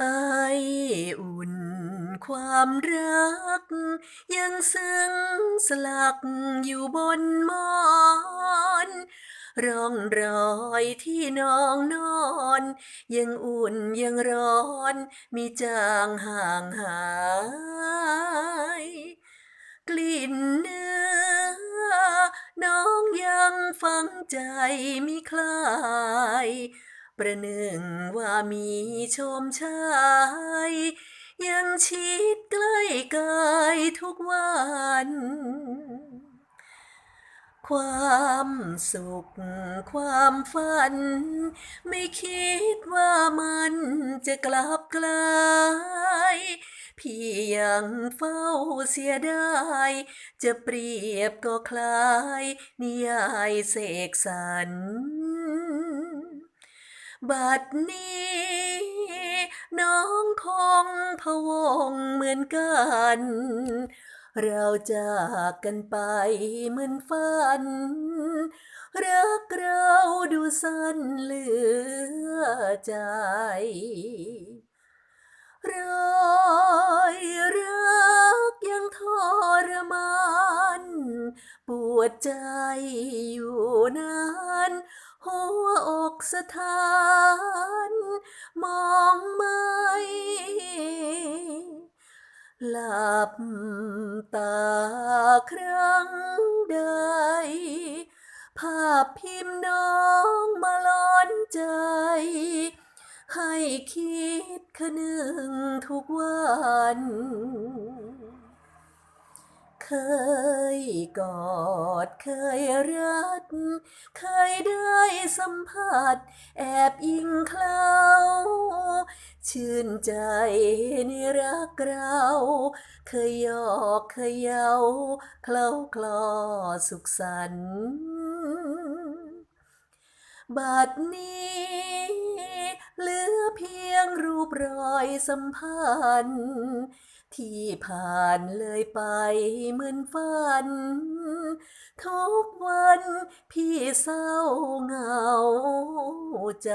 ไออุ่นความรัก ยังซึ้งสลักอยู่บนมอนร่องรอยที่น้องนอน ยังอุ่นยังร้อนมีจางห่างหาย กลิ่นเนื้อ น้องยังฝังใจมิคลาย ประหนึ่งว่ามีโฉมชาย ยังชิดใกล้กายทุกวัน ความสุขความฝัน ไม่คิดว่ามันจะกลับกลายพี่ยังเฝ้าเสียดายจะเปรียบก็คล้าย นิยายเสกสรร บัดนี้ น้องคงพะวงเหมือนกัน เราจากกันไปเหมือนฝัน รักเราดูสั้นเหลือใจรอยรักยังทรมาน ปวดใจอยู่นาน หัวอกสถาน มองไม่หลับตาครั้งใด ภาพพิมพ์น้องมาร้อนใจ ให้คิดคนึงทุกวัน เคยกอดเคยรัด เคยได้ สัมผัส แอบอิงเคล้า ชื่นใจในรักเรา เคยยอกเคยเยาเคล้าคลอสุขสันต์บัดนี้เหลือเพียงรูปรอยสัมพันธ์ ที่ผ่านเลยไปเหมือนฝัน ทุกวันพี่เศร้าเหงาใจ